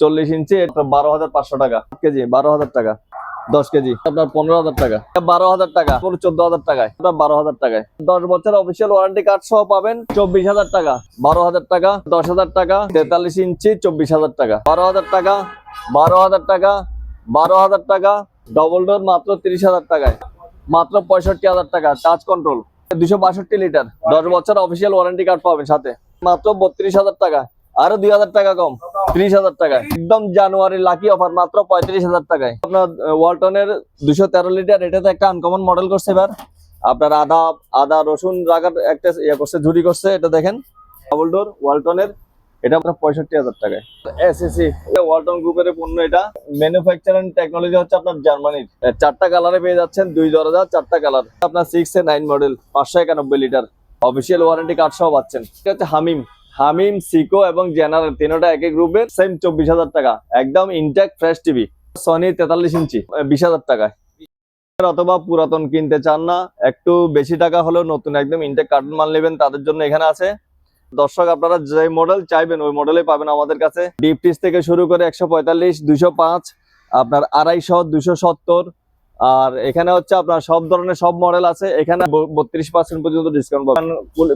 চল্লিশ ইঞ্চি বারো হাজার পাঁচশো টাকা। কেজি, বারো হাজার টাকা। দশ কেজি, আপনার পনেরো হাজার টাকা। বারো হাজার টাকা চোদ্দ হাজার টাকায়। আপনার বারো হাজার টাকায়। দশ বছর অফিসিয়াল ওয়ারেন্টি কার্ড সহ পাবেন চব্বিশ হাজার টাকা। বারো হাজার টাকা, দশ হাজার টাকা। তেতাল্লিশ ইঞ্চি, চব্বিশ হাজার টাকা। বারো হাজার টাকা, বারো হাজার টাকা। বারো হাজার টাকা ডবল ডোর মাত্র তিরিশ হাজার টাকায়। মাত্র পঁয়ষট্টি হাজার টাকা টাচ কন্ট্রোল দুশো বাষট্টি লিটার। দশ বছর অফিসিয়াল ওয়ারেন্টি কার্ড পাবেন সাথে। মাত্র বত্রিশ হাজার টাকা, আরও দুই হাজার টাকা কম। ত্রিশ হাজার টাকায়। একদম জানুয়ারি লাকি অফার মাত্র পঁয়ত্রিশ হাজার টাকায়। আপনার ওয়ালটনের দুশো তেরো লিটার এটাতে একটা আনকমন মডেল করছে এবার। আপনার আদা আদা, রসুন রাখার একটা ইয়ে করছে ঝুড়ি করছে, এটা দেখেন। ডাবল ডোর ওয়ালটনের এটা আপনার পঁয়ষট্টি হাজার টাকায়। এসএসি ওয়ালটন গ্রুপের পণ্য এটা। ম্যানুফ্যাকচারিং টেকনোলজি হচ্ছে আপনার জার্মানির চারটা কালারে পেয়ে যাচ্ছেন, দুই দরজা, চারটা কালার আপনার সিক্স এ নাইন মডেল পাঁচশো একানব্বই লিটার অফিসিয়াল ওয়ারেন্টি কার্ড সহ পাচ্ছেন। এটা হচ্ছে হামিম হামিম, সিকো এবং জেনারেল তিনটা একই গ্রুপের সেম চব্বিশ হাজার টাকা। একদম ইনটেক ফ্রেশ টিভি সনি তেতাল্লিশ ইঞ্চি বিশ হাজার টাকায়। অথবা পুরাতন কিনতে চান না, একটু বেশি টাকা হলেও নতুন একদম ইনটেক কার্টুন মাল নেবেন, তাদের জন্য এখানে আছে। দর্শক, আপনারা যে মডেল চাইবেন, ওই মডেলে পাবেন আমাদের কাছে। ডিপ থেকে শুরু করে একশো পঁয়তাল্লিশ, দুশো পাঁচ, আপনার আড়াইশো, দুশো সত্তর আর এখানে হচ্ছে আপনার সব ধরনের সব মডেল আছে। এখানে বত্রিশ পার্সেন্ট পর্যন্ত ডিসকাউন্ট পাবেন।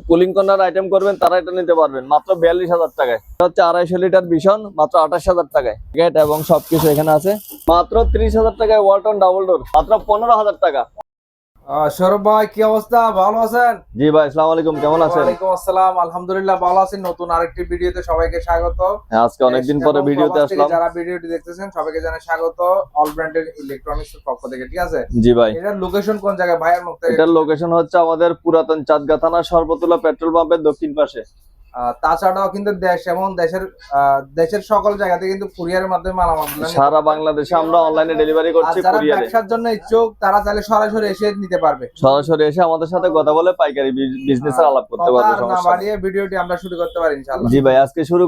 কুলিং কর্নার আইটেম করবেন, তারা এটা নিতে পারবেন। মাত্র বিয়াল্লিশ হাজার টাকায়। এটা হচ্ছে আড়াইশো লিটার ভীষণ, মাত্র আঠাশ হাজার টাকায়। গেট এবং সবকিছু এখানে আছে। মাত্র ত্রিশ হাজার টাকায় ওয়ালটন ডাবল ডোর মাত্র পনেরো হাজার টাকা। সৌরভ ভাই কি অবস্থা? ভালো আছেন? জি ভাই আসসালামু আলাইকুম কেমন আছেন? ওয়ালাইকুম আসসালাম আলহামদুলিল্লাহ ভালো আছি। নতুন আরেকটি ভিডিওতে সবাইকে স্বাগত। হ্যাঁ, আজকে অনেকদিন পরে ভিডিওতে আসলাম। যারা ভিডিওটি দেখতেছেন সবাইকে জানাই স্বাগত। অল ব্র্যান্ডের ইলেকট্রনিক্স এর পক্ষ থেকে ঠিক আছে? জি ভাই। এটার লোকেশন কোন জায়গায়? ভাইয়ের মুখ থেকে এটার লোকেশন হচ্ছে আমাদের পুরাতন চাঁদগা থানা সর্বতলা পেট্রোল পাম্পের দক্ষিণ পাশে। তাছাড়াও কিন্তু দেশ এবং দেশের দেশের সকল জায়গাতে কিন্তু কুরিয়ারের মাধ্যমে মালামাল সারা বাংলাদেশে আমরা অনলাইনে ডেলিভারি করছি কুরিয়ারে ব্যবসার জন্য ইচ্ছুক তারা চাইলে সরাসরি এসে নিতে পারবে। সরাসরি এসে আমাদের সাথে কথা বলে পাইকারি এর আলাপ করতে পারবে আর না বাড়িয়ে ভিডিওটি আমরা শুরু করতে পারি ইনশাআল্লাহ। জি ভাই আজকে শুরু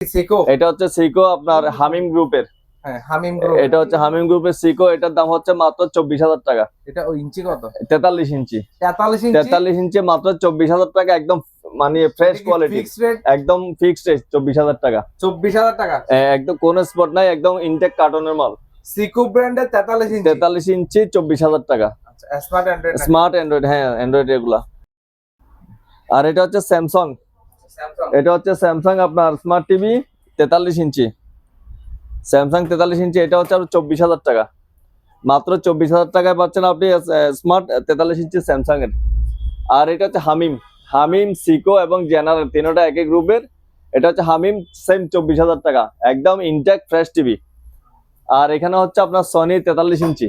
সিকো এটা হচ্ছে সিকো আপনার হামিম গ্রুপের হ্যাঁ হামিম গ্রুপ এটা হচ্ছে হামিম গ্রুপের সিকো এটার দাম হচ্ছে মাত্র চব্বিশ হাজার টাকা। এটা ইঞ্চি কত? তেতাল্লিশ ইঞ্চি। তেতাল্লিশ ইঞ্চি? তেতাল্লিশ ইঞ্চি মাত্র চব্বিশ হাজার টাকা একদম মানে ফ্রেশ কোয়ালিটি একদম ফিক্সড রেট চব্বিশ হাজার টাকা। চব্বিশ হাজার টাকা? একদম কোন স্পট নাই একদম ইনটেক কার্টনের মাল। সিকু ব্র্যান্ডের তেতাল্লিশ ইঞ্চি। তেতাল্লিশ ইঞ্চি চব্বিশ হাজার টাকা। স্মার্ট অ্যান্ড্রয়েড স্মার্ট অ্যান্ড্রয়েড হ্যাঁ অ্যান্ড্রয়েড এগুলা আর এটা হচ্ছে স্যামসাং স্যামসাং এটা হচ্ছে স্যামসাং আপনার স্মার্ট টিভি তেতাল্লিশ ইঞ্চি। স্যামসাং তেতাল্লিশ ইঞ্চি এটা হচ্ছে আপনার চব্বিশ হাজার টাকা। মাত্র চব্বিশ হাজার টাকায় পাচ্ছেন আপনি স্মার্ট তেতাল্লিশ ইঞ্চি স্যামসাং এর। আর এটা হচ্ছে হামিম হামিম সিকো এবং জেনারেল তিনটা একই গ্রুপের। এটা হচ্ছে হামিম সেম চব্বিশ হাজার টাকা। একদম ইনটেক ফ্রেশ টিভি আর এখানে হচ্ছে আপনার সনি তেতাল্লিশ ইঞ্চি।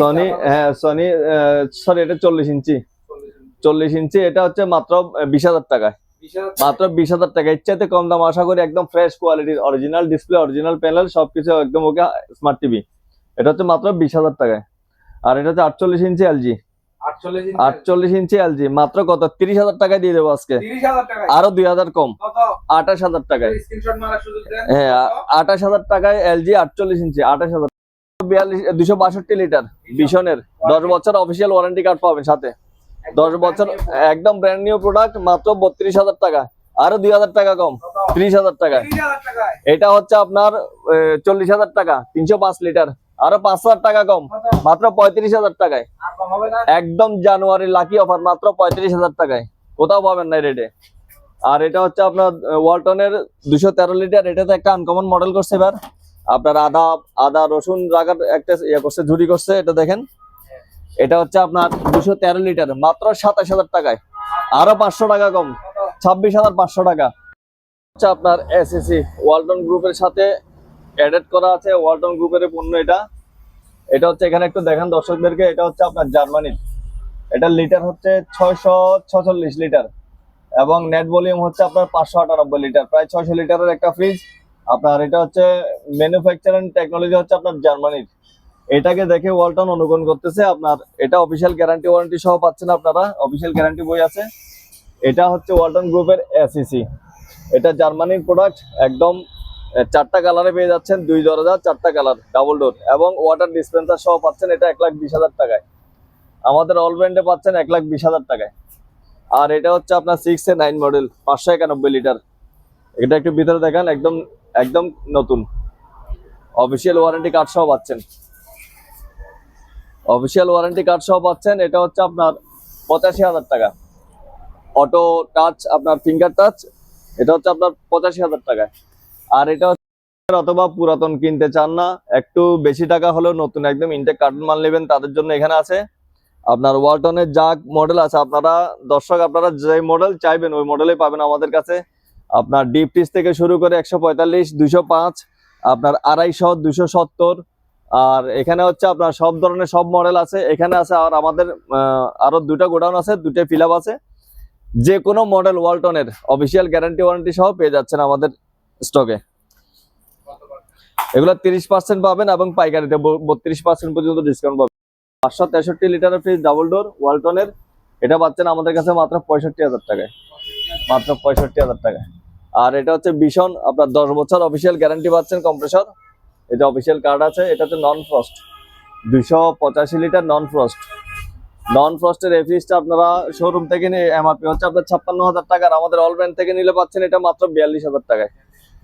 সনি হ্যাঁ সনি সরি এটা চল্লিশ ইঞ্চি। চল্লিশ ইঞ্চি এটা হচ্ছে মাত্র বিশ হাজার টাকায়। মাত্র বিশ হাজার টাকা ইচ্ছাতে কম দাম আশা করি একদম ফ্রেশ কোয়ালিটির অরিজিনাল ডিসপ্লে অরিজিনাল প্যানেল সবকিছু একদম ওকে স্মার্ট টিভি এটা হচ্ছে মাত্র বিশ হাজার টাকায়। আর এটা হচ্ছে আটচল্লিশ ইঞ্চি এলজি আটচল্লিশ ইঞ্চি এলজি মাত্র কত? তিরিশ হাজার টাকায় দিয়ে দেবো আজকে। আরও দুই হাজার কম। আঠাশ হাজার টাকায়। হ্যাঁ আঠাশ হাজার টাকায় এলজি আটচল্লিশ ইঞ্চি আঠাশ হাজার। বিয়াল্লিশ দুশো বাষট্টি লিটার বিশনের দশ বছর অফিসিয়াল ওয়ারেন্টি কার্ড পাবেন সাথে। দশ বছর একদম ব্র্যান্ড নিউ প্রোডাক্ট মাত্র বত্রিশ হাজার টাকা। আরও দুই হাজার টাকা কম। ত্রিশ হাজার টাকায়। তিরিশ হাজার টাকায়। এটা হচ্ছে আপনার চল্লিশ হাজার টাকা তিনশো পাঁচ লিটার। আরও পাঁচ হাজার টাকা কম। মাত্র পঁয়ত্রিশ হাজার টাকায়। একদম জানুয়ারি লাকি অফার মাত্র পঁয়ত্রিশ হাজার টাকায়। কোথাও পাবেন না রেটে আর এটা হচ্ছে আপনার ওয়ালটনের দুশো তেরো লিটার। এটাতে একটা আনকমন মডেল করছে এবার। আপনার আদা আদা রসুন রাখার একটা ইয়ে করছে ঝুড়ি করছে এটা দেখেন। এটা হচ্ছে আপনার দুশো তেরো লিটার মাত্র সাতাশ হাজার টাকায়। আরও পাঁচশো টাকা কম। ছাব্বিশ হাজার পাঁচশো টাকা। হচ্ছে আপনার এসএসসি ওয়ালটন গ্রুপের সাথে অ্যাডেড করা আছে ওয়ালটন গ্রুপের পণ্য এটা। এটা হচ্ছে এখানে একটু দেখান দর্শকদেরকে, এটা হচ্ছে আপনার জার্মানির। এটা লিটার হচ্ছে ছয়শো ছচল্লিশ লিটার এবং নেট ভলিউম হচ্ছে আপনার পাঁচশো আটানব্বই লিটার, প্রায় ছয়শো লিটারের একটা ফ্রিজ আপনার এটা হচ্ছে ম্যানুফ্যাকচারিং টেকনোলজি হচ্ছে আপনার জার্মানির। এটাকে দেখে ওয়ালটন অনুকরণ করতেছে, আপনার এটা অফিসিয়াল গ্যারান্টি ওয়ারেন্টি সহ পাচ্ছেন আপনারা অফিসিয়াল গ্যারান্টি বই আছে। এটা হচ্ছে ওয়ালটন গ্রুপের এসিসি এটা জার্মানির প্রোডাক্ট একদম চারটা কালারে পেয়ে যাচ্ছেন, দুই দরজা, চারটা কালার ডাবল ডোর এবং ওয়াটার ডিসপেন্সার সহ পাচ্ছেন এটা এক লাখ বিশ হাজার টাকায়। আমাদের অল ব্র্যান্ডে পাচ্ছেন এক লাখ বিশ হাজার টাকায়। আর এটা হচ্ছে আপনার সিক্স এ নাইন মডেল পাঁচশো একানব্বই লিটার এটা একটু ভিতরে দেখান, একদম একদম নতুন। অফিসিয়াল ওয়ারেন্টি কার্ড সহ পাচ্ছেন। অফিসিয়াল ওয়ারেন্টি কার্ড সহ পাচ্ছেন, এটা হচ্ছে আপনার পঁচাশি হাজার টাকা। অটো টাচ আপনার ফিঙ্গার টাচ এটা হচ্ছে আপনার পঁচাশি হাজার টাকায়। আর এটা অথবা পুরাতন কিনতে চান না একটু বেশি টাকা হলেও নতুন একদম ইনটেক কার্টুন মাল নেবেন তাদের জন্য এখানে আছে। আপনার ওয়ালটনের যা মডেল আছে আপনারা দর্শক আপনারা যে মডেল চাইবেন ওই মডেলেই পাবেন আমাদের কাছে। আপনার ডিপ টিস থেকে শুরু করে একশো পঁয়তাল্লিশ দুশো পাঁচ আপনার আড়াইশো দুশো সত্তর আর এখানে হচ্ছে আপনার সব ধরনের সব মডেল আছে। এখানে আছে আর আমাদের আহ, আরও দুটা গোডাউন আছে দুটো ফিল আছে। যে কোনো মডেল ওয়ালটনের অফিসিয়াল গ্যারান্টি ওয়ারেন্টি সহ পেয়ে যাচ্ছেন আমাদের স্টকে। এগুলো তিরিশ পার্সেন্ট পাবেন এবং পাইকারিতে বত্রিশ পার্সেন্ট পর্যন্ত ডিসকাউন্ট পাবেন। পাঁচশো তেষট্টি লিটারের ফ্রিজ ডাবল ডোর ওয়ালটনের এটা পাচ্ছেন আমাদের কাছে মাত্র পঁয়ষট্টি হাজার টাকায়। মাত্র পঁয়ষট্টি হাজার টাকায়। আর এটা হচ্ছে ভীষণ আপনার দশ বছর অফিসিয়াল গ্যারান্টি পাচ্ছেন কম্প্রেসর এটা অফিসিয়াল কার্ড আছে, এটা হচ্ছে নন ফ্রস্ট দুশো পঁচাশি লিটার নন ফ্রস্ট নন ফ্রস্টের এই ফ্রিজটা আপনারা শোরুম থেকে নিয়ে এমআরপি হচ্ছে আপনার ছাপ্পান্ন হাজার টাকার। আমাদের অল ব্র্যান্ড থেকে নিলে পাচ্ছেন এটা মাত্র বিয়াল্লিশ হাজার টাকায়।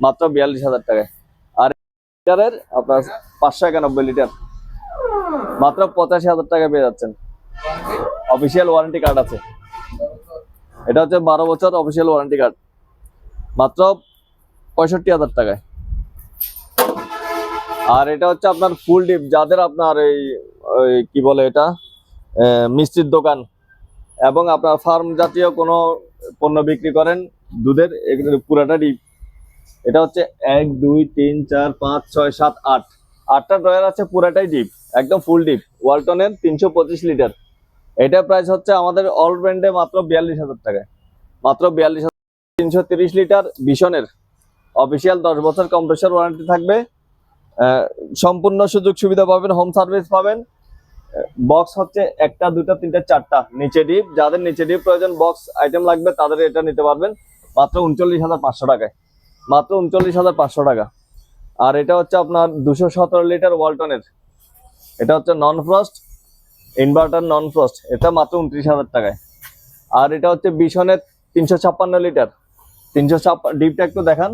মাত্র বিয়াল্লিশ হাজার টাকায়। আর লিটারের আপনার পাঁচশো একানব্বই লিটার। মাত্র পঁচাশি হাজার টাকা পেয়ে যাচ্ছেন। অফিসিয়াল ওয়ারেন্টি কার্ড আছে। এটা হচ্ছে বারো বছর অফিসিয়াল ওয়ারেন্টি কার্ড মাত্র পঁয়ষট্টি হাজার টাকায়। আর এটা হচ্ছে আপনার ফুল ডিপ, যাদের আপনার এই কি বলে এটা? মিষ্টির দোকান। এবং আপনার ফার্ম জাতীয় কোনো পণ্য বিক্রি করেন, দুধের পুরাটা ডিপ। এটা হচ্ছে এক, দুই, তিন, চার, পাঁচ, ছয়, সাত, আট। আটটা ড্রয়ার আছে, পুরাটাই ডিপ একদম ফুল ডিপ ওয়ালটনের তিনশো পঁচিশ লিটার এটা প্রাইস হচ্ছে আমাদের অল ব্র্যান্ডে মাত্র বিয়াল্লিশ হাজার টাকায়। মাত্র বিয়াল্লিশ হাজার তিনশো তিরিশ লিটার ভীষণের। অফিসিয়াল দশ বছর কম্প্রেসর ওয়ারেন্টি থাকবে। সম্পূর্ণ সুযোগ সুবিধা পাবেন হোম সার্ভিস পাবেন। বক্স হচ্ছে একটা, দুটা, তিনটা, চারটা। নিচে ডিপ যাদের নিচে ডিপ প্রয়োজন বক্স আইটেম লাগবে, তাদের এটা নিতে পারবেন। মাত্র উনচল্লিশ হাজার পাঁচশো টাকায়। মাত্র উনচল্লিশ হাজার পাঁচশো টাকা। আর এটা হচ্ছে আপনার দুশো সতেরো লিটার ওয়ালটনের। এটা হচ্ছে non frost inverter non frost এটা মাত্র উনত্রিশ হাজার টাকায়। আর এটা হচ্ছে বিশনের তিনশো ছাপ্পান্ন লিটার। তিনশো ছাপ্পান্ন ডিপটা একটু দেখান।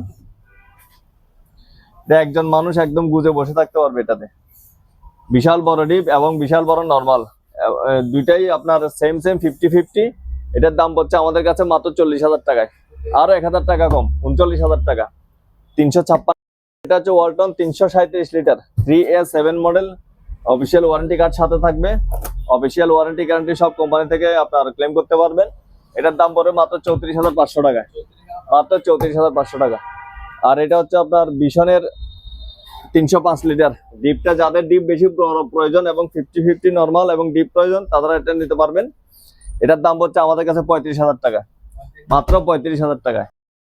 একজন মানুষ একদম গুজে বসে থাকতে পারবে এটাতে। বিশাল বড় ডিপ এবং বিশাল বড় নর্মাল দুইটাই আপনার সেম সেম ফিফটি ফিফটি এটার দাম পড়ছে আমাদের কাছে মাত্র চল্লিশ হাজার টাকায়। আরও এক হাজার টাকা কম, উনচল্লিশ হাজার টাকা। তিনশো ছাপ্পান্ন, এটা হচ্ছে ওয়ালটন, তিনশো সাঁত্রিশ litre. Three A seven model official warranty card সাথে থাকবে। অফিসিয়াল ওয়ারেন্টি গ্যারান্টি সব কোম্পানি থেকে আপনার ক্লেম করতে পারবেন। এটার দাম পড়বে মাত্র চৌত্রিশ হাজার পাঁচশো টাকা মাত্র চৌত্রিশ হাজার পাঁচশো টাকা। আর এটা হচ্ছে আপনার বিশনের তিনশো পাঁচ লিটার। ডিপটা যাদের ডিপ বেশি প্রয়োজন এবং ফিফটি ফিফটি নর্মাল এবং ডিপ প্রয়োজন তারা এটা নিতে পারবেন। এটার দাম হচ্ছে আমাদের কাছে পঁয়ত্রিশ হাজার টাকা। মাত্র পঁয়ত্রিশ হাজার টাকায়।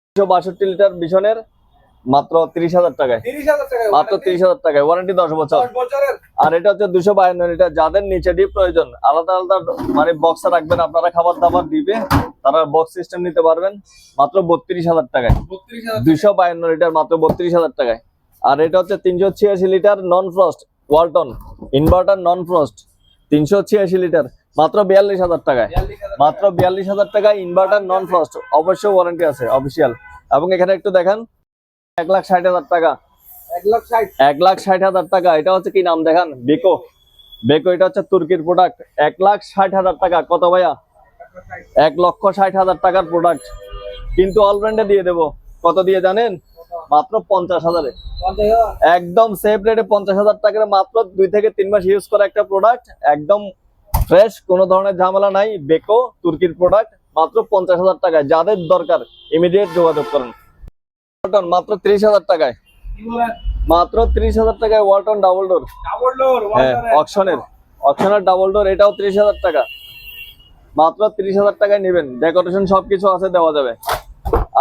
একশো বাষট্টি লিটার বিশনের মাত্র তিরিশ হাজার টাকায়। মাত্র তিরিশ হাজার টাকায় ওয়ারেন্টি দশ বছর। আর এটা হচ্ছে দুশো বাহান্ন লিটার যাদের নিচে ডিপ প্রয়োজন। আলাদা আলাদা মানে বক্সে রাখবেন আপনারা খাবার দাবার দিবে তারা বক্স সিস্টেম নিতে পারবেন মাত্র বত্রিশ হাজার টাকায়। দুইশো বায়ান্ন লিটার মাত্র বত্রিশ হাজার টাকায়। আর এটা হচ্ছে তিনশো ছিয়াশি litre non frost Walton inverter non frost তিনশো ছিয়াশি লিটার। মাত্র বিয়াল্লিশ হাজার টাকায়। মাত্র বিয়াল্লিশ হাজার টাকায় ইনভার্টার নন ফ্রস্ট অবশ্যই ওয়ারেন্টি আছে অফিসিয়াল এবং এখানে একটু দেখেন এক লাখ ষাট হাজার টাকা। এক লাখ ষাট। হাজার টাকা এটা হচ্ছে কি নাম দেখান? বেকো বেকো এটা হচ্ছে তুর্কির প্রোডাক্ট এক লাখ ষাট হাজার টাকা কত ভাইয়া? এক লক্ষ ষাট হাজার টাকার প্রোডাক্ট কিন্তু অল ব্র্যান্ডে দিয়ে দেবো। কত দিয়ে জানেন? মাত্র পঞ্চাশ হাজারে। একদম সেফ রেটে পঞ্চাশ হাজার টাকার মাত্র দুই থেকে তিন মাস ইউজ করা একটা প্রোডাক্ট একদম ফ্রেশ কোনো ধরনের ঝামেলা নাই। বেকো তুর্কির প্রোডাক্ট মাত্র পঞ্চাশ হাজার টাকায়। যাদের দরকার ইমিডিয়েট যোগাযোগ করেন। ওয়ালটন মাত্র ত্রিশ হাজার টাকায়। মাত্র ত্রিশ হাজার টাকায় Walton double door double door হ্যাঁ অকশনের অকশনের ডাবল ডোর এটাও ত্রিশ হাজার টাকা। মাত্র ত্রিশ হাজার টাকায় নেবেন। ডেকোরেশন সবকিছু আছে দেওয়া যাবে।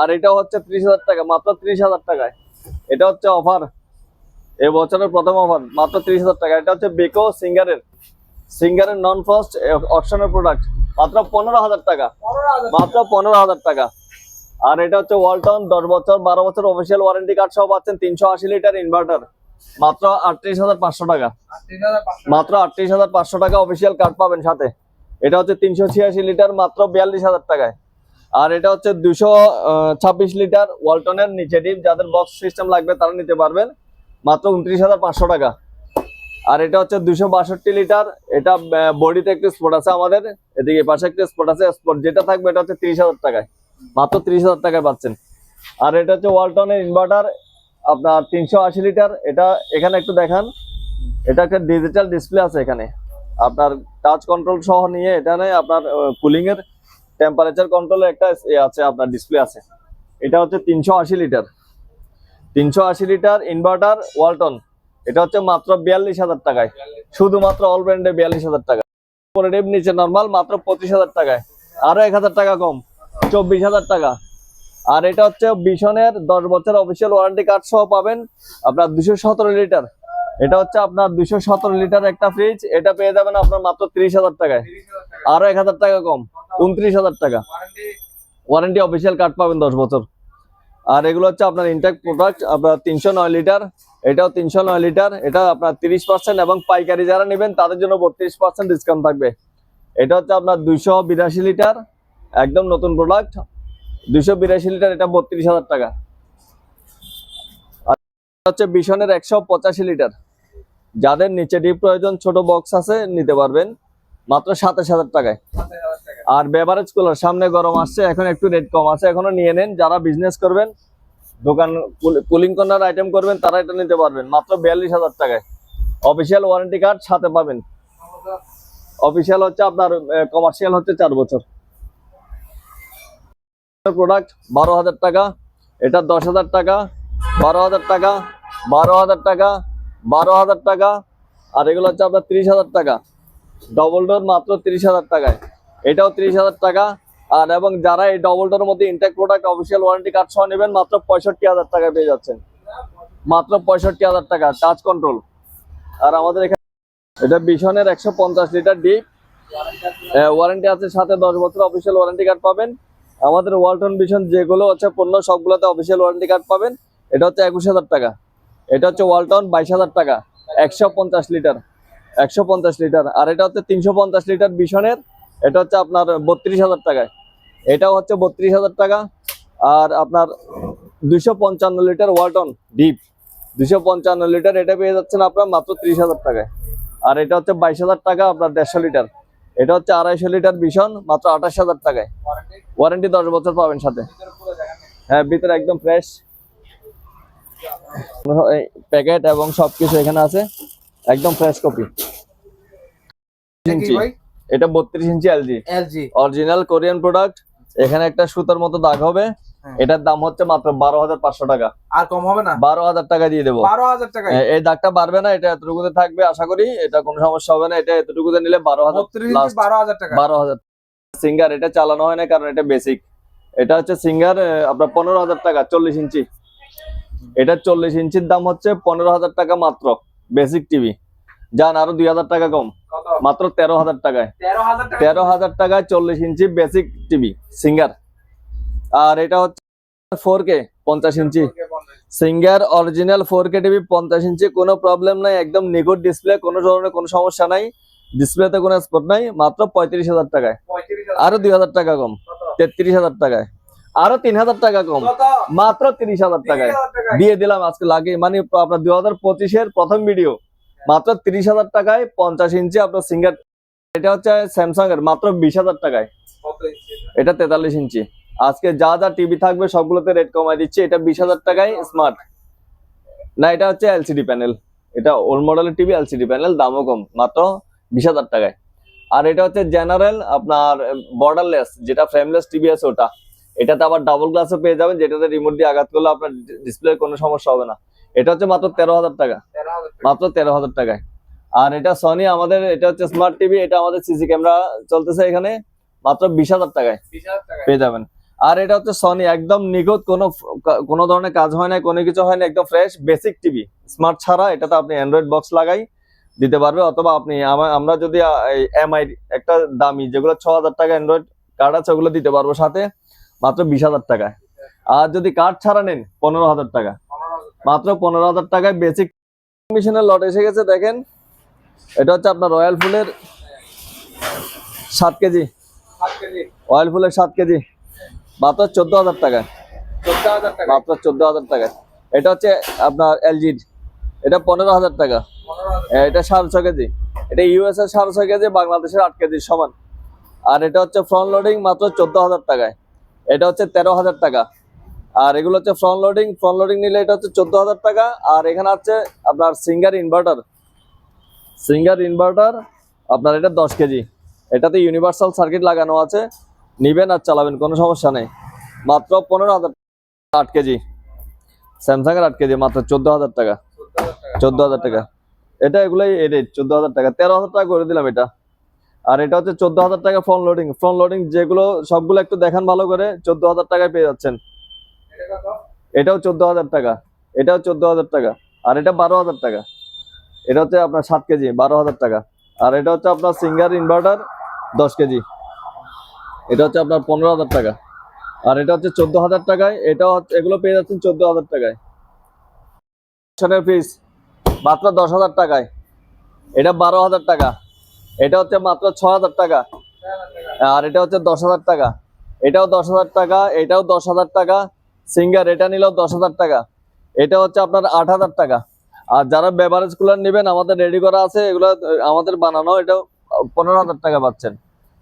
আর এটা হচ্ছে ত্রিশ হাজার টাকা। মাত্র ত্রিশ হাজার টাকায়। এটা হচ্ছে অফার এই বছরের প্রথম অফার মাত্র ত্রিশ হাজার টাকা। এটা হচ্ছে বেকো সিঙ্গারের সিঙ্গারের নন ফার্স্ট অপশনের প্রোডাক্ট মাত্র পনেরো হাজার টাকা। মাত্র পনেরো হাজার টাকা। আর এটা হচ্ছে ওয়ালটন দশ বছর, বারো বছর অফিসিয়াল ওয়ারেন্টি কার্ড সহ পাচ্ছেন তিনশো আশি লিটার ইনভার্টার মাত্র আটত্রিশ হাজার পাঁচশো টাকা। মাত্র আটত্রিশ হাজার পাঁচশো টাকা অফিসিয়াল কার্ড পাবেন সাথে। এটা হচ্ছে তিনশো ছিয়াশি লিটার, মাত্র বিয়াল্লিশ হাজার টাকায়। আর এটা হচ্ছে দুশো ছাব্বিশ লিটার ওয়ালটনের নিচে ডিপ যাদের বক্স সিস্টেম লাগবে তারা নিতে পারবেন। মাত্র উনত্রিশ হাজার পাঁচশো টাকা। আর এটা হচ্ছে দুশো বাষট্টি লিটার। এটা বডিতে একটু স্পট আছে আমাদের। এদিকে পাশে একটা স্পট আছে। স্পট যেটা থাকবে এটা হচ্ছে তিরিশ হাজার টাকায়। মাত্র তিরিশ হাজার টাকায় পাচ্ছেন। আর এটা হচ্ছে ওয়ালটনের ইনভার্টার আপনার তিনশো আশি লিটার। এটা এখানে একটু দেখান। এটা একটা ডিজিটাল ডিসপ্লে আছে এখানে। আপনার টাচ কন্ট্রোল সহ নিয়ে এখানে আপনার কুলিং এর টেম্পারেচার কন্ট্রোলের একটা আছে, আপনার ডিসপ্লে আছে। এটা হচ্ছে তিনশো আশি লিটার। তিনশো আশি লিটার ইনভার্টার ওয়ালটন। এটা হচ্ছে মাত্র বিয়াল্লিশ হাজার টাকায়। শুধুমাত্র অল ব্র্যান্ডে বিয়াল্লিশ হাজার টাকা পরের নিচে নর্মাল মাত্র পঁচিশ হাজার টাকায়। আরও এক হাজার টাকা কম, চব্বিশ হাজার টাকা। আর এটা হচ্ছে বিশনের দশ বছর অফিসিয়াল ওয়ারেন্টি কার্ড সহ পাবেন আপনার দুশো সতেরো লিটার এটা হচ্ছে আপনার দুশো সতেরো লিটার একটা ফ্রিজ এটা পেয়ে যাবেন আপনার মাত্র তিরিশ হাজার টাকায়। আরও এক হাজার টাকা কম, উনত্রিশ হাজার টাকা। ওয়ারেন্টি অফিসিয়াল কার্ড পাবেন দশ বছর। আর এগুলো হচ্ছে আপনার ইনটেক প্রোডাক্ট আপনার তিনশো নয় লিটার, এটাও তিনশো নয় লিটার, এটা আপনার তিরিশ পার্সেন্ট এবং পাইকারি যারা নেবেন, তাদের জন্য বত্রিশ পার্সেন্ট ডিসকাউন্ট থাকবে। এটা হচ্ছে আপনার দুইশো বিরাশি লিটার, একদম নতুন প্রোডাক্ট দুইশো বিরাশি লিটার, এটা বত্রিশ হাজার টাকা। আর হচ্ছে বিশনের একশো পঁচাশি লিটার। যাদের নিচে ডিপ প্রয়োজন, ছোট বক্স আছে, নিতে পারবেন, মাত্র সাতাশ হাজার টাকায়। আর বেভারেজ কুলার সামনে গরম আসছে, এখন একটু রেট কম আছে, এখনও নিয়ে নেন, যারা বিজনেস করবেন, দোকান কুলিং কর্নার আইটেম করবেন, তারা এটা নিতে পারবেন, মাত্র বিয়াল্লিশ হাজার টাকায়। অফিসিয়াল ওয়ারেন্টি কার্ড সাথে পাবেন। অফিসিয়াল হচ্ছে আপনার কমার্শিয়াল হচ্ছে চার বছর। প্রোডাক্ট বারো হাজার টাকা, এটা দশ হাজার টাকা, বারো হাজার টাকা, বারো হাজার টাকা, বারো হাজার টাকা, আর এগুলো হচ্ছে আপনার তিরিশ হাজার টাকা। ডবল ডোর মাত্র তিরিশ হাজার টাকায়। এটাও তিরিশ হাজার টাকা। আর এবং যারা এই ডবলটার মধ্যে intake product official warranty card সহ নেবেন, মাত্র পঁয়ষট্টি হাজার টাকায় পেয়ে যাচ্ছেন। মাত্র পঁয়ষট্টি হাজার টাকা টাচ কন্ট্রোল আর আমাদের এখানে এটা বিশনের একশো পঞ্চাশ লিটার ডিপ ওয়ারেন্টি আছে সাথে দশ বছর অফিসিয়াল ওয়ারেন্টি কার্ড পাবেন। আমাদের ওয়ালটন ভিশন যেগুলো হচ্ছে পণ্য, সবগুলোতে অফিসিয়াল ওয়ারেন্টি কার্ড পাবেন। এটা হচ্ছে একুশ হাজার টাকা। এটা হচ্ছে ওয়ালটন বাইশ হাজার টাকা, একশো পঞ্চাশ লিটার একশো পঞ্চাশ লিটার আর এটা হচ্ছে তিনশো পঞ্চাশ লিটার বিশনের এটা হচ্ছে আপনার বত্রিশ হাজার টাকায়। এটাও হচ্ছে বত্রিশ হাজার টাকা। আর আপনার দুইশো পঞ্চান্ন লিটার ওয়ালটন ডিপ। দুইশো পঞ্চান্ন লিটার এটা পেয়ে যাচ্ছেন আপনার মাত্র ত্রিশ হাজার টাকায়। আর এটা হচ্ছে বাইশ হাজার টাকা আপনার দেড়শো লিটার। এটা হচ্ছে আড়াইশো লিটার ভীষণ মাত্র আঠাশ হাজার টাকায়। ওয়ারেন্টি দশ বছর পাবেন সাথে। হ্যাঁ ভিতরে একদম ফ্রেশ। প্যাকেট এবং সবকিছু এখানে আছে। একদম ফ্রেশ কপি। এটা বত্রিশ ইঞ্চি LG LG original Korean product এখানে একটা সুতার মতো দাগ হবে। হ্যাঁ। এটার দাম হচ্ছে মাত্র বারো হাজার পাঁচশো টাকা। আর কম হবে না? বারো হাজার টাকা দিয়ে দেবো। বারো হাজার টাকা এই দাগটা বাড়বে না এটা এতটুকুতে থাকবে আশা করি। এটা কোনো সমস্যা হবে না এটা এতটুকুতে নিলে বারো হাজার। বারো হাজার টাকা বারো হাজার। সিঙ্গার এটা চালানো হয় না কারণ এটা বেসিক এটা হচ্ছে সিঙ্গার আপনার পনেরো হাজার টাকা চল্লিশ ইঞ্চি। এটা চল্লিশ ইঞ্চির দাম হচ্ছে পনেরো হাজার টাকা মাত্র বেসিক টিভি যান আরও দুই হাজার টাকা কম। মাত্র তেরো হাজার টাকায়। তেরো হাজার টাকায় চল্লিশ ইঞ্চি বেসিক টিভি সিঙ্গার আর এটা হচ্ছে ফোর কে পঞ্চাশ ইঞ্চি। Singer original four K TV পঞ্চাশ ইঞ্চি কোনো প্রবলেম নাই একদম নিগুড ডিসপ্লে কোনো ধরনের কোনো সমস্যা নাই। ডিসপ্লেতে কোনো স্পট নাই মাত্র পঁয়ত্রিশ হাজার টাকায়। আরও দুই হাজার টাকা কম? তেত্রিশ হাজার টাকায়। আরও তিন হাজার টাকা কম মাত্র তিরিশ হাজার টাকায়। দিয়ে দিলাম আজকে লাগে মানে আপনার দুই হাজার পঁচিশের প্রথম ভিডিও মাত্র তিরিশ হাজার টাকায় পঞ্চাশ ইঞ্চি আপনার সিঙ্গার এটা হচ্ছে স্যামসাং এর মাত্র বিশ হাজার টাকায়। এটা? তেতাল্লিশ ইঞ্চি। আজকে যা যা টিভি থাকবে সবগুলোতে রেট কমাই দিচ্ছি এটা বিশ হাজার টাকায় স্মার্ট না এটা হচ্ছে এলসিডি প্যানেল এটা ওল্ড মডেলের টিভি এলসিডি প্যানেল দামও কম মাত্র বিশ হাজার টাকায়। আর এটা হচ্ছে জেনারেল আপনার বর্ডারলেস যেটা ফ্রেমলেস টিভি আছে ওটা। এটাতে আবার ডাবল গ্লাসও পেয়ে যাবেন যেটাতে রিমোট দিয়ে আঘাত করলে আপনার ডিসপ্লে কোনো সমস্যা হবে না। এটা হচ্ছে মাত্র তেরো হাজার টাকা। মাত্র তেরো হাজার টাকায় আর এটা সনি আমাদের এটা হচ্ছে স্মার্ট টিভি এটা আমাদের সিসি ক্যামেরা চলতেছে এখানে মাত্র বিশ হাজার টাকায়। পেয়ে যাবেন আর এটা হচ্ছে সনি একদম নিখুঁত কোনো কোনো ধরনের কাজ হয় না কোনো কিছু হয় না একদম ফ্রেশ বেসিক টিভি স্মার্ট ছাড়া এটাতে আপনি অ্যান্ড্রয়েড বক্স লাগাই দিতে পারবে অথবা আপনি আমরা যদি এমআই একটা দামি যেগুলো ছ হাজার টাকা অ্যান্ড্রয়েড কার্ড আছে ওগুলো দিতে পারব সাথে মাত্র বিশ হাজার টাকায় আর যদি কার্ড ছাড়া নেন পনেরো হাজার টাকা। মাত্র পনেরো হাজার টাকায় বেসিক মেশিনের লট এসে গেছে দেখেন। এটা হচ্ছে আপনার রয়্যাল ফুলের সাত কেজি। অয়েল ফুলের সাত কেজি। মাত্র চোদ্দ হাজার টাকায়। মাত্র চোদ্দ হাজার টাকায়। এটা হচ্ছে আপনার এলজির এটা পনেরো হাজার টাকা। এ, এটা সাড়ে কেজি। এটা ইউএস এর সাড়ে ছয় কেজি বাংলাদেশের আট কেজি সমান। আর এটা হচ্ছে ফ্রন্ট লোডিং মাত্র চোদ্দ হাজার টাকায়। এটা হচ্ছে তেরো হাজার টাকা। আর এগুলো হচ্ছে ফ্রন্ট লোডিং ফ্রন্ট লোডিং নিলে এটা হচ্ছে চোদ্দ হাজার টাকা। আর এখানে আছে আপনার সিঙ্গার ইনভার্টার সিঙ্গার ইনভার্টার আপনার এটা দশ কেজি। এটাতে ইউনিভার্সাল সার্কিট লাগানো আছে। নিবেন আর চালাবেন, কোনো সমস্যা নেই। মাত্র পনেরো হাজার আট কেজি। স্যামসাং এর আট কেজি, মাত্র চোদ্দ হাজার টাকা। চোদ্দ হাজার টাকা। এটা এগুলাই রেট চোদ্দ হাজার টাকা। তেরো হাজার টাকা করে দিলাম এটা। আর এটা হচ্ছে চোদ্দ হাজার টাকা ফ্রন্ট লোডিং ফ্রন্ট লোডিং যেগুলো, সবগুলো একটু দেখান ভালো করে। চোদ্দ হাজার টাকায় পেয়ে যাচ্ছেন। এটাও চোদ্দ হাজার টাকা, এটাও চোদ্দ হাজার টাকা, আর এটা বারো হাজার টাকা। এটা হচ্ছে আপনার সাত কেজি, বারো হাজার টাকা। আর এটা হচ্ছে আপনার সিঙ্গার ইনভার্টার দশ কেজি। এটা হচ্ছে আপনার পনেরো হাজার টাকা। আর এটা হচ্ছে চোদ্দ হাজার টাকায় হচ্ছে- এগুলো পেয়ে যাচ্ছেন চোদ্দ হাজার টাকায়। ফিস মাত্র দশ হাজার টাকায়। এটা বারো হাজার টাকা। এটা হচ্ছে মাত্র ছ হাজার টাকা। আর এটা হচ্ছে দশ হাজার টাকা। এটাও দশ হাজার টাকা, এটাও দশ হাজার টাকা। সিঙ্গার, এটা নিল দশ হাজার টাকা। এটা হচ্ছে আপনার আট হাজার টাকা। আর যারা বেভারেজ কুলার নেবেন, আমাদের রেডি করা আছে, এগুলো আমাদের বানানো, এটাও পনেরো হাজার টাকা পাচ্ছেন।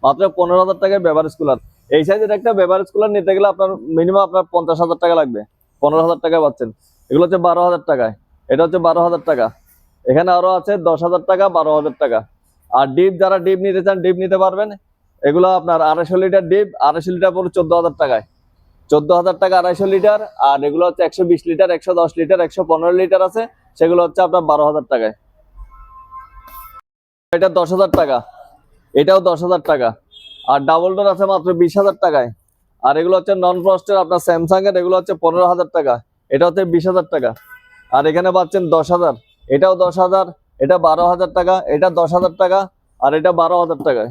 মাত্র পনেরো হাজার টাকায় বেভারেজ কুলার এই সাইজের একটা বেভারেজ কুলার নিতে গেলে আপনার মিনিমাম আপনার পঞ্চাশ হাজার টাকা লাগবে। পনেরো হাজার টাকা পাচ্ছেন। এগুলো হচ্ছে বারো হাজার টাকায়। এটা হচ্ছে বারো হাজার টাকা। এখানে আরও আছে দশ হাজার টাকা, বারো হাজার টাকা। আর ডিপ, যারা ডিপ নিতে চান, ডিপ নিতে পারবেন। এগুলো আপনার আড়াইশো লিটার ডিপ, আড়াইশো লিটার পড়ে চোদ্দ হাজার টাকায়। চোদ্দ হাজার টাকা আড়াইশো লিটার, আর এগুলো হচ্ছে একশো বিশ লিটার, একশো দশ লিটার, একশো পনেরো লিটার আছে, সেগুলো হচ্ছে আপনার বারো হাজার টাকায়। এটা দশ হাজার টাকা, এটাও দশ হাজার টাকা, আর ডাবল ডোর আছে মাত্র বিশ হাজার টাকায়। আর এগুলো হচ্ছে নন ফ্রস্টের আপনার স্যামসাং এর এগুলো হচ্ছে পনেরো হাজার টাকা, এটা হচ্ছে বিশ হাজার টাকা। আর এখানে পাচ্ছেন দশ হাজার এটাও দশ হাজার এটা বারো হাজার টাকা, এটা দশ হাজার টাকা, আর এটা বারো হাজার টাকায়।